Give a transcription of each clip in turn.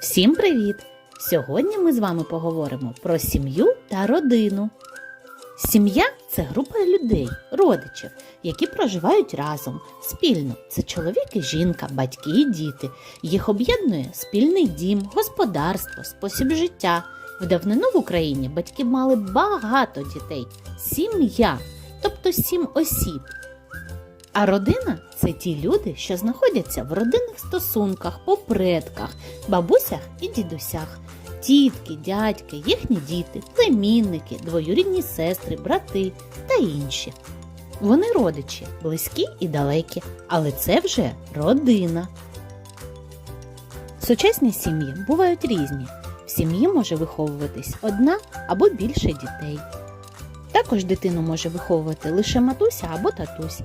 Всім привіт! Сьогодні ми з вами поговоримо про сім'ю та родину. Сім'я це група людей, родичів, які проживають разом спільно. Це чоловік і жінка, батьки і діти. Їх об'єднує спільний дім, господарство, спосіб життя. В давнину в Україні батьки мали багато дітей, сім'я, тобто сім осіб. А родина це ті люди, що знаходяться в родинних стосунках, по предках, бабусях і дідусях, тітки, дядьки, їхні діти, племінники, двоюрідні сестри, брати та інші. Вони родичі, близькі і далекі, але це вже родина. Сучасні сім'ї бувають різні. В сім'ї може виховуватись одна або більше дітей. Також дитину може виховувати лише матуся або татусь.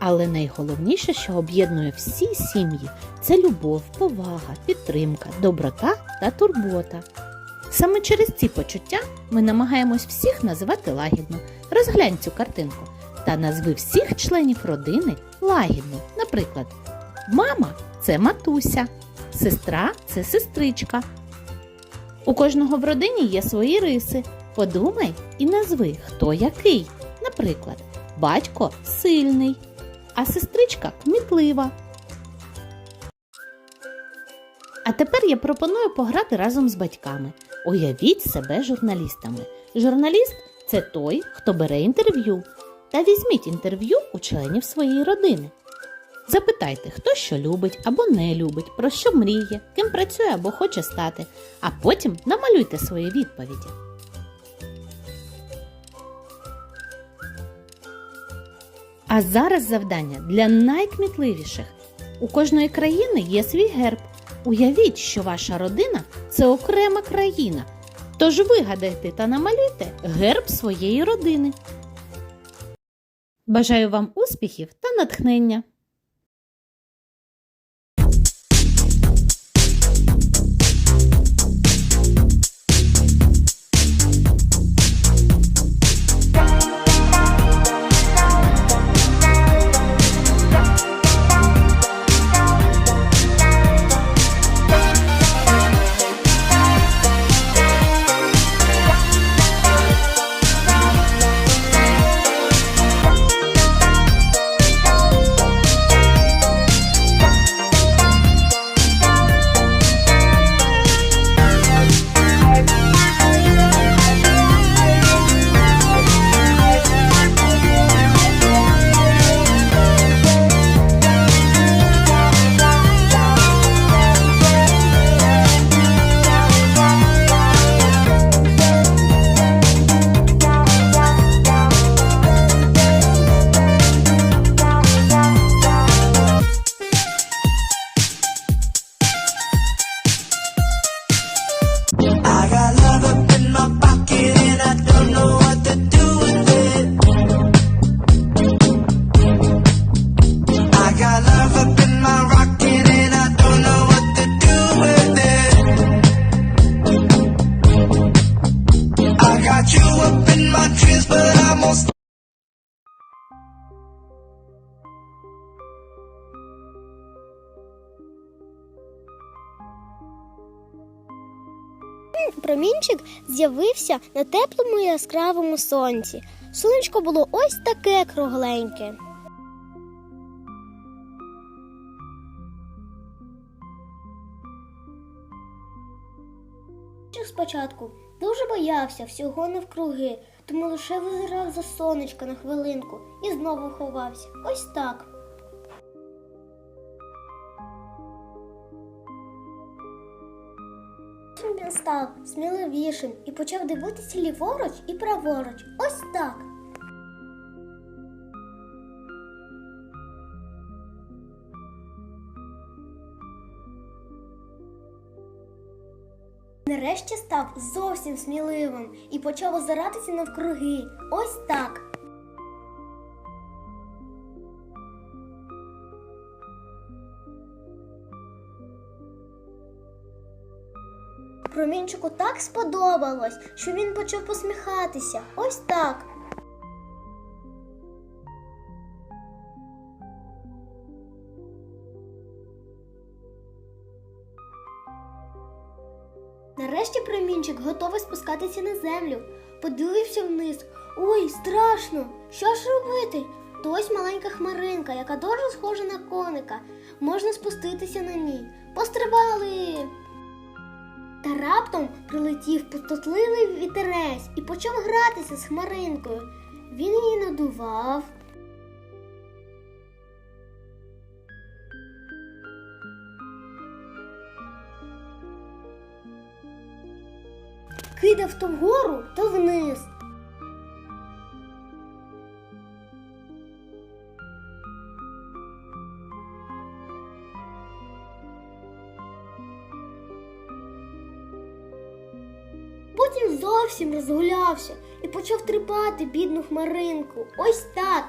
Але найголовніше, що об'єднує всі сім'ї, це любов, повага, підтримка, доброта та турбота. Саме через ці почуття ми намагаємось всіх називати лагідно. Розглянь цю картинку та назви всіх членів родини лагідно. Наприклад, мама це матуся, сестра це сестричка. У кожного в родині є свої риси. Подумай і назви, хто який. Наприклад, батько сильний, а сестричка кмітлива. А тепер я пропоную пограти разом з батьками. Уявіть себе журналістами. Журналіст це той, хто бере інтерв'ю. Та візьміть інтерв'ю у членів своєї родини. Запитайте, хто що любить або не любить, про що мріє, ким працює або хоче стати, а потім намалюйте свої відповіді. А зараз завдання для найкмітливіших. У кожної країни є свій герб. Уявіть, що ваша родина це окрема країна. Тож вигадайте та намалюйте герб своєї родини. Бажаю вам успіхів та натхнення! Got you up in my dreams, but I'm on. Промінчик з'явився на теплому і яскравому сонці. Сонечко було ось таке кругленьке. Спочатку дуже боявся всього навкруги, тому лише визирав за сонечко на хвилинку і знову ховався. Ось так. Він став сміливішим і почав дивитися ліворуч і праворуч. Ось так. Нарешті став зовсім сміливим і почав озиратися навкруги. Ось так. Промінчику так сподобалось, що він почав посміхатися. Ось так. Нарешті промінчик готовий спускатися на землю. Подивився вниз. Ой, страшно! Що ж робити? То ось маленька хмаринка, яка дуже схожа на коника. Можна спуститися на ній. Пострибали! Та раптом прилетів пустотливий вітерець і почав гратися з хмаринкою. Він її надував. Кидав то вгору, то вниз. Потім зовсім розгулявся і почав тріпати бідну хмаринку. Ось так.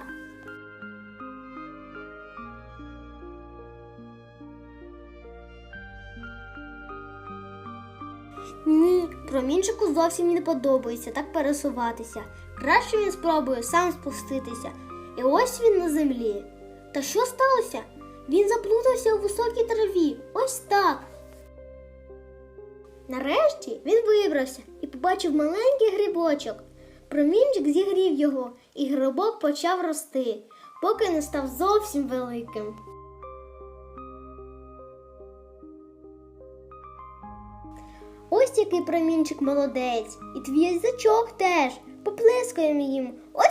Ні, промінчику зовсім не подобається так пересуватися. Краще він спробує сам спуститися. І ось він на землі. Та що сталося? Він заплутався у високій траві. Ось так. Нарешті він вибрався і побачив маленький грибочок. Промінчик зігрів його, і грибок почав рости, поки не став зовсім великим. Ось який промінчик молодець, і твій язичок теж. Поплескаємо їм. Ось